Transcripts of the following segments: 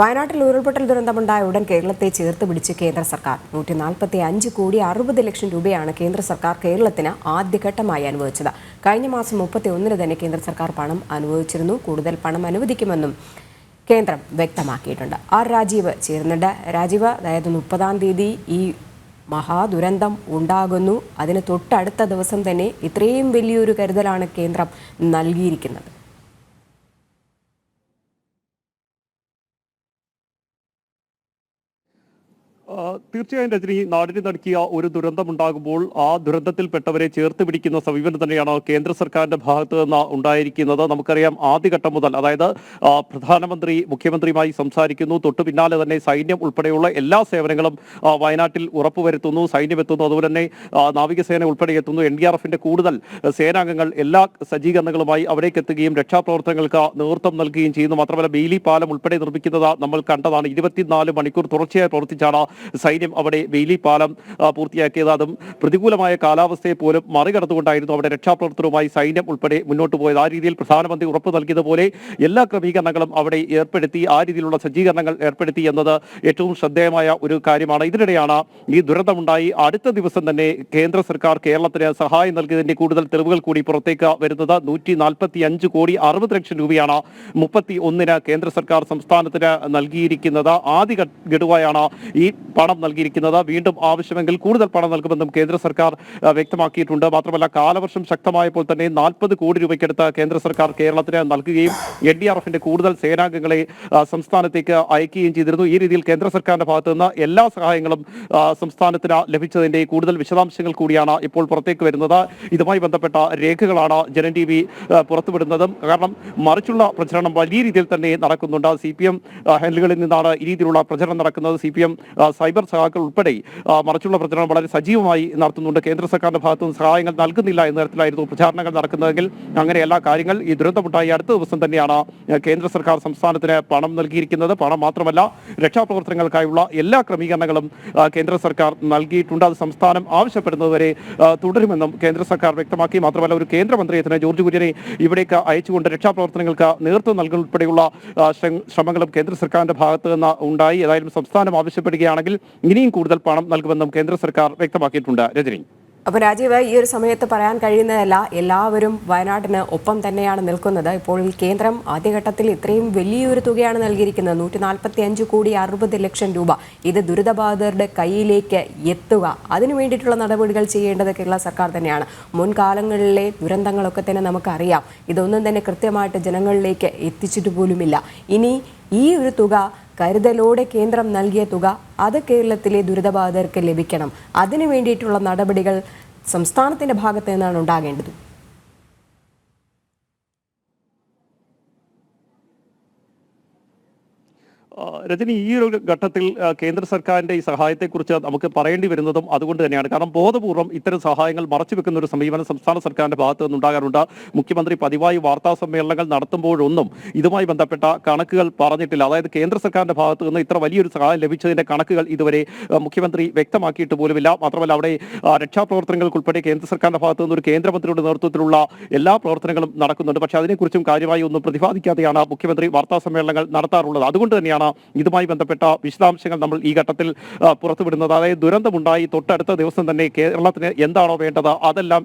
വയനാട്ടിൽ ഉരുൾപൊട്ടൽ ദുരന്തമുണ്ടായ ഉടൻ കേരളത്തെ ചേർത്ത് പിടിച്ച് കേന്ദ്ര സർക്കാർ. നൂറ്റി നാൽപ്പത്തി അഞ്ച് കോടി അറുപത് ലക്ഷം രൂപയാണ് കേന്ദ്ര സർക്കാർ കേരളത്തിന് ആദ്യഘട്ടമായി അനുവദിച്ചത്. കഴിഞ്ഞ മാസം മുപ്പത്തി ഒന്നിന് തന്നെ കേന്ദ്ര സർക്കാർ പണം അനുവദിച്ചിരുന്നു. കൂടുതൽ പണം അനുവദിക്കുമെന്നും കേന്ദ്രം വ്യക്തമാക്കിയിട്ടുണ്ട്. ആർ രാജീവ് ചേരുന്നുണ്ട്. രാജീവ് അതായത് മുപ്പതാം തീയതി ഈ മഹാദുരന്തം ഉണ്ടാകുന്നു. അതിന് തൊട്ടടുത്ത ദിവസം തന്നെ ഇത്രയും വലിയൊരു കരുതലാണ് കേന്ദ്രം നൽകിയിരിക്കുന്നത്. തീർച്ചയായും രജനി നാടിന് നടക്കിയ ഒരു ദുരന്തമുണ്ടാകുമ്പോൾ ആ ദുരന്തത്തിൽപ്പെട്ടവരെ ചേർത്ത് പിടിക്കുന്ന സമീപനം തന്നെയാണ് കേന്ദ്ര സർക്കാരിന്റെ ഭാഗത്ത് നിന്ന് ഉണ്ടായിരിക്കുന്നത്. നമുക്കറിയാം ആദ്യഘട്ടം മുതൽ അതായത് പ്രധാനമന്ത്രി മുഖ്യമന്ത്രിയുമായി സംസാരിക്കുന്നു. തൊട്ടു പിന്നാലെ തന്നെ സൈന്യം ഉൾപ്പെടെയുള്ള എല്ലാ സേവനങ്ങളും വയനാട്ടിൽ ഉറപ്പുവരുത്തുന്നു സൈന്യം എത്തുന്നു അതുപോലെ തന്നെ നാവികസേന ഉൾപ്പെടെ എത്തുന്നു. എൻ ഡി ആർ എഫിന്റെ കൂടുതൽ സേനാംഗങ്ങൾ എല്ലാ സജ്ജീകരണങ്ങളുമായി അവിടേക്ക് എത്തുകയും രക്ഷാപ്രവർത്തനങ്ങൾക്ക് നേതൃത്വം നൽകുകയും ചെയ്യുന്നു. മാത്രമല്ല ബെയിലി പാലം ഉൾപ്പെടെ നിർമ്മിക്കുന്നത് നമ്മൾ കണ്ടതാണ്. ഇരുപത്തിനാല് മണിക്കൂർ തുടർച്ചയായി പ്രവർത്തിച്ചാണ് സൈന്യം അവിടെ വെയിലി പാലം പൂർത്തിയാക്കിയത്. അതും പ്രതികൂലമായ കാലാവസ്ഥയെ പോലും മറികടന്നുകൊണ്ടായിരുന്നു അവിടെ രക്ഷാപ്രവർത്തനവുമായി സൈന്യം ഉൾപ്പെടെ മുന്നോട്ട് പോയത്. ആ രീതിയിൽ പ്രധാനമന്ത്രി ഉറപ്പ് നൽകിയതുപോലെ എല്ലാ ക്രമീകരണങ്ങളും അവിടെ ഏർപ്പെടുത്തി ആ രീതിയിലുള്ള സജ്ജീകരണങ്ങൾ ഏർപ്പെടുത്തി എന്നത് ഏറ്റവും ശ്രദ്ധേയമായ ഒരു കാര്യമാണ്. ഇതിനിടെയാണ് ഈ ദുരന്തമുണ്ടായി. അടുത്ത ദിവസം തന്നെ കേന്ദ്ര സർക്കാർ കേരളത്തിന് സഹായം നൽകിയതിന്റെ കൂടുതൽ തെളിവുകൾ കൂടി പുറത്തേക്ക് വരുന്നത് നൂറ്റി നാൽപ്പത്തി അഞ്ച് കോടി അറുപത് ലക്ഷം രൂപയാണ് മുപ്പത്തി ഒന്നിന് കേന്ദ്ര സർക്കാർ സംസ്ഥാനത്തിന് നൽകിയിരിക്കുന്നത്. ആദ്യ ഗഡുവായാണ് ഈ പണം നൽകിയിരിക്കുന്നത്. വീണ്ടും ആവശ്യമെങ്കിൽ കൂടുതൽ പണം നൽകുമെന്നും കേന്ദ്ര സർക്കാർ വ്യക്തമാക്കിയിട്ടുണ്ട്. മാത്രമല്ല കാലവർഷം ശക്തമായപ്പോൾ തന്നെ നാൽപ്പത് കോടി രൂപയ്ക്കടുത്ത് കേന്ദ്ര സർക്കാർ കേരളത്തിന് നൽകുകയും എൻ ഡി ആർ എഫിന്റെ കൂടുതൽ സേനാംഗങ്ങളെ സംസ്ഥാനത്തേക്ക് അയക്കുകയും ചെയ്തിരുന്നു. ഈ രീതിയിൽ കേന്ദ്ര സർക്കാരിന്റെ ഭാഗത്തു നിന്ന് എല്ലാ സഹായങ്ങളും സംസ്ഥാനത്തിന് ലഭിച്ചതിന്റെ കൂടുതൽ വിശദാംശങ്ങൾ കൂടിയാണ് ഇപ്പോൾ പുറത്തേക്ക് വരുന്നത്. ഇതുമായി ബന്ധപ്പെട്ട രേഖകളാണ് ജനൻ ടി വി പുറത്തുവിടുന്നതും. കാരണം മറിച്ചുള്ള പ്രചരണം വലിയ രീതിയിൽ തന്നെ നടക്കുന്നുണ്ട്. സി പി എം ഹാൻഡലുകളിൽ നിന്നാണ് ഈ രീതിയിലുള്ള പ്രചരണം നടക്കുന്നത്. സി പി എം സൈബർ സഖാക്കൾ ഉൾപ്പെടെ മറിച്ചുള്ള പ്രചരണം വളരെ സജീവമായി നടത്തുന്നുണ്ട്. കേന്ദ്ര സർക്കാരിന്റെ ഭാഗത്തു നിന്ന് സഹായങ്ങൾ നൽകുന്നില്ല എന്ന തരത്തിലായിരുന്നു പ്രചാരണങ്ങൾ നടക്കുന്നതെങ്കിൽ അങ്ങനെ എല്ലാ കാര്യങ്ങൾ ഈ ദുരന്തമുണ്ടായി അടുത്ത ദിവസം തന്നെയാണ് കേന്ദ്ര സർക്കാർ സംസ്ഥാനത്തിന് പണം നൽകിയിരിക്കുന്നത്. പണം മാത്രമല്ല രക്ഷാപ്രവർത്തനങ്ങൾക്കായുള്ള എല്ലാ ക്രമീകരണങ്ങളും കേന്ദ്ര സർക്കാർ നൽകിയിട്ടുണ്ട്. അത് സംസ്ഥാനം ആവശ്യപ്പെടുന്നതുവരെ തുടരുമെന്നും കേന്ദ്ര സർക്കാർ വ്യക്തമാക്കി. മാത്രമല്ല ഒരു കേന്ദ്രമന്ത്രിയത്തിന് ജോർജ് കുര്യനെ ഇവിടേക്ക് അയച്ചുകൊണ്ട് രക്ഷാപ്രവർത്തനങ്ങൾക്ക് നേതൃത്വം നൽകൽ ഉൾപ്പെടെയുള്ള ശ്രമങ്ങളും കേന്ദ്ര സർക്കാരിന്റെ ഭാഗത്ത് നിന്ന് ഉണ്ടായി. ഏതായാലും സംസ്ഥാനം ആവശ്യപ്പെടുകയാണെങ്കിൽ ഇനിയും കൂടുതൽ പണം നൽകുമെന്നും കേന്ദ്ര സർക്കാർ വ്യക്തമാക്കിയിട്ടുണ്ട്. രജനി. അപ്പോൾ രാജീവ് ഈ ഒരു സമയത്ത് പറയാൻ കഴിയുന്നതല്ല എല്ലാവരും വയനാട്ടിന് ഒപ്പം തന്നെയാണ് നിൽക്കുന്നത്. ഇപ്പോൾ കേന്ദ്രം ആദ്യഘട്ടത്തിൽ ഇത്രയും വലിയൊരു തുകയാണ് നൽകിയിരിക്കുന്നത്. നൂറ്റി നാൽപ്പത്തി അഞ്ച് കോടി അറുപത് ലക്ഷം രൂപ. ഇത് ദുരിതബാധിതരുടെ കയ്യിലേക്ക് എത്തുക. അതിനു വേണ്ടിയിട്ടുള്ള നടപടികൾ ചെയ്യേണ്ടത് കേരള സർക്കാർ തന്നെയാണ്. മുൻകാലങ്ങളിലെ ദുരന്തങ്ങളൊക്കെ തന്നെ നമുക്കറിയാം. ഇതൊന്നും തന്നെ കൃത്യമായിട്ട് ജനങ്ങളിലേക്ക് എത്തിച്ചിട്ട് പോലുമില്ല. ഇനി ഈ ഒരു തുക കരുതലോടെ കേന്ദ്രം നൽകിയ തുക അത് കേരളത്തിലെ ദുരിതബാധിതർക്ക് ലഭിക്കണം. അതിനു വേണ്ടിയിട്ടുള്ള നടപടികൾ സംസ്ഥാനത്തിന്റെ ഭാഗത്ത് നിന്നാണ് ഉണ്ടാകേണ്ടത്. രജനി ഈ ഒരു ഘട്ടത്തിൽ കേന്ദ്ര സർക്കാരിന്റെ ഈ സഹായത്തെക്കുറിച്ച് നമുക്ക് പറയേണ്ടി വരുന്നതും അതുകൊണ്ട് തന്നെയാണ്. കാരണം ബോധപൂർവം ഇത്തരം സഹായങ്ങൾ മറച്ചു വെക്കുന്ന ഒരു സമീപനം സംസ്ഥാന സർക്കാരിന്റെ ഭാഗത്ത് നിന്നുണ്ടാകാറുണ്ട്. മുഖ്യമന്ത്രി പതിവായി വാർത്താ സമ്മേളനങ്ങൾ നടത്തുമ്പോഴൊന്നും ഇതുമായി ബന്ധപ്പെട്ട കണക്കുകൾ പറഞ്ഞിട്ടില്ല. അതായത് കേന്ദ്ര സർക്കാരിന്റെ ഭാഗത്ത് നിന്ന് ഇത്ര വലിയൊരു സഹായം ലഭിച്ചതിന്റെ കണക്കുകൾ ഇതുവരെ മുഖ്യമന്ത്രി വ്യക്തമാക്കിയിട്ട് പോലുമില്ല. മാത്രമല്ല അവിടെ രക്ഷാപ്രവർത്തനങ്ങൾക്ക് രക്ഷാപ്രവർത്തനങ്ങൾക്കുൾപ്പെടെ കേന്ദ്ര സർക്കാരിന്റെ ഭാഗത്ത് നിന്ന് ഒരു കേന്ദ്രമന്ത്രിയുടെ നേതൃത്വത്തിലുള്ള എല്ലാ പ്രവർത്തനങ്ങളും നടക്കുന്നുണ്ട്. പക്ഷേ അതിനെക്കുറിച്ചും കാര്യമായി ഒന്നും പ്രതിപാദിക്കാതെയാണ് മുഖ്യമന്ത്രി വാർത്താ സമ്മേളനങ്ങൾ നടത്താറുള്ളത്. അതുകൊണ്ട് തന്നെയാണ് ഇതുമായി ബന്ധപ്പെട്ട വിശദാംശങ്ങൾ നമ്മൾ ഈ ഘട്ടത്തിൽ പുറത്തുവിടുന്നത്. അതായത് ദുരന്തമുണ്ടായി തൊട്ടടുത്ത ദിവസം തന്നെ കേരളത്തിന് എന്താണോ വേണ്ടത് അതെല്ലാം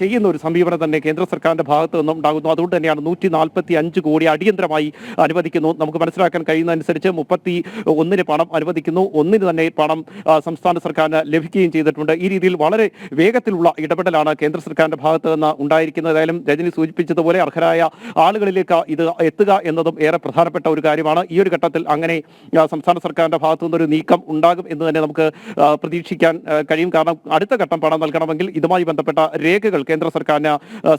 ചെയ്യുന്ന ഒരു സമീപനം തന്നെ കേന്ദ്ര സർക്കാരിന്റെ ഭാഗത്ത് നിന്നും ഉണ്ടാകുന്നു. അതുകൊണ്ട് തന്നെയാണ് നൂറ്റി നാൽപ്പത്തി അഞ്ച് കോടി അടിയന്തരമായി അനുവദിക്കുന്നു. നമുക്ക് മനസ്സിലാക്കാൻ കഴിയുന്നതനുസരിച്ച് മുപ്പത്തി ഒന്നിന് പണം അനുവദിക്കുന്നു. ഒന്നിന് തന്നെ പണം സംസ്ഥാന സർക്കാരിന് ലഭിക്കുകയും ചെയ്തിട്ടുണ്ട്. ഈ രീതിയിൽ വളരെ വേഗത്തിലുള്ള ഇടപെടലാണ് കേന്ദ്ര സർക്കാരിന്റെ ഭാഗത്ത് നിന്ന് ഉണ്ടായിരിക്കുന്നത്. ഏതായാലും രജനി സൂചിപ്പിച്ചതുപോലെ അർഹരായ ആളുകളിലേക്ക് ഇത് എത്തുക എന്നതും ഏറെ പ്രധാനപ്പെട്ട ഒരു കാര്യമാണ്. ഈ ഒരു ഘട്ടത്തിൽ അങ്ങനെ സംസ്ഥാന സർക്കാരിന്റെ ഭാഗത്തു നിന്നൊരു നീക്കം ഉണ്ടാകും എന്ന് തന്നെ നമുക്ക് പ്രതീക്ഷിക്കാൻ കഴിയും. കാരണം അടുത്ത ഘട്ടം പണം നൽകണമെങ്കിൽ ഇതുമായി ബന്ധപ്പെട്ട രേഖകൾ കേന്ദ്ര സർക്കാരിന്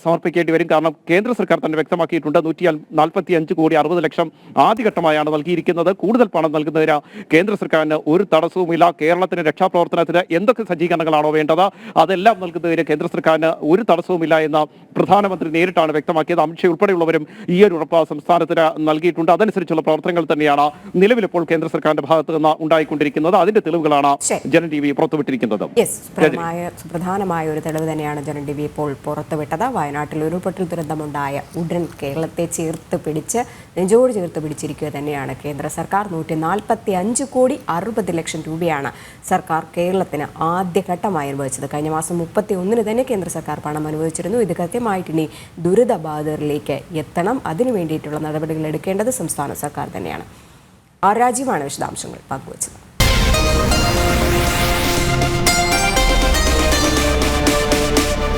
സമർപ്പിക്കേണ്ടി വരും. കാരണം കേന്ദ്ര സർക്കാർ തന്നെ വ്യക്തമാക്കിയിട്ടുണ്ട് നൂറ്റി നാൽപ്പത്തി അഞ്ച് കോടി അറുപത് ലക്ഷം ആദ്യഘട്ടമായാണ് നൽകിയിരിക്കുന്നത്. കൂടുതൽ പണം നൽകുന്നതിന് കേന്ദ്ര സർക്കാരിന് ഒരു തടസ്സവുമില്ല. കേരളത്തിന് രക്ഷാപ്രവർത്തനത്തിന് എന്തൊക്കെ സജ്ജീകരണങ്ങളാണോ വേണ്ടത് അതെല്ലാം നൽകുന്നതിന് കേന്ദ്ര സർക്കാരിന് ഒരു തടസ്സവുമില്ല എന്ന് പ്രധാനമന്ത്രി നേരിട്ടാണ് വ്യക്തമാക്കിയത്. അമിത്ഷാ ഉൾപ്പെടെയുള്ളവരും ഈ ഒരു ഉറപ്പ് സംസ്ഥാനത്തിന് നൽകിയിട്ടുണ്ട്. അതനുസരിച്ചുള്ള പ്രവർത്തനങ്ങൾ തന്നെയാണ് നിലവിൽ ഇപ്പോൾ കേന്ദ്ര സർക്കാരിന്റെ ഭാഗത്ത് നിന്ന് ഉണ്ടായിക്കൊണ്ടിരിക്കുന്നത് അതിന്റെ തെളിവുകളാണ്. ജനൻ ടി വി പുറത്തുവിട്ടിരിക്കുന്നത്. സുപ്രധാനമായ ഒരു തെളിവ് തന്നെയാണ് ജനൻ ടി വി ഇപ്പോൾ പുറത്തുവിട്ടത്. വയനാട്ടിൽ ഉരുൾപൊട്ടൽ ദുരന്തമുണ്ടായ ഉടൻ കേരളത്തെ ചേർത്ത് പിടിച്ച് നെഞ്ചോട് ചേർത്ത് പിടിച്ചിരിക്കുക തന്നെയാണ് കേന്ദ്ര സർക്കാർ. നൂറ്റി നാൽപ്പത്തി അഞ്ച് കോടി അറുപത് ലക്ഷം രൂപയാണ് സർക്കാർ കേരളത്തിന് ആദ്യഘട്ടമായി അനുവദിച്ചത്. കഴിഞ്ഞ മാസം മുപ്പത്തി ഒന്നിന് തന്നെ കേന്ദ്ര സർക്കാർ പണം അനുവദിച്ചിരുന്നു. ഇത് കൃത്യമായിട്ട് ഇനി ദുരിതബാധിതരിലേക്ക് എത്തണം. അതിനു വേണ്ടിയിട്ടുള്ള നടപടികൾ എടുക്കേണ്ടത് സംസ്ഥാന സർക്കാർ തന്നെയാണ്. ആർ രാജീവാണ് വിശദാംശങ്ങൾ പങ്കുവച്ചത്.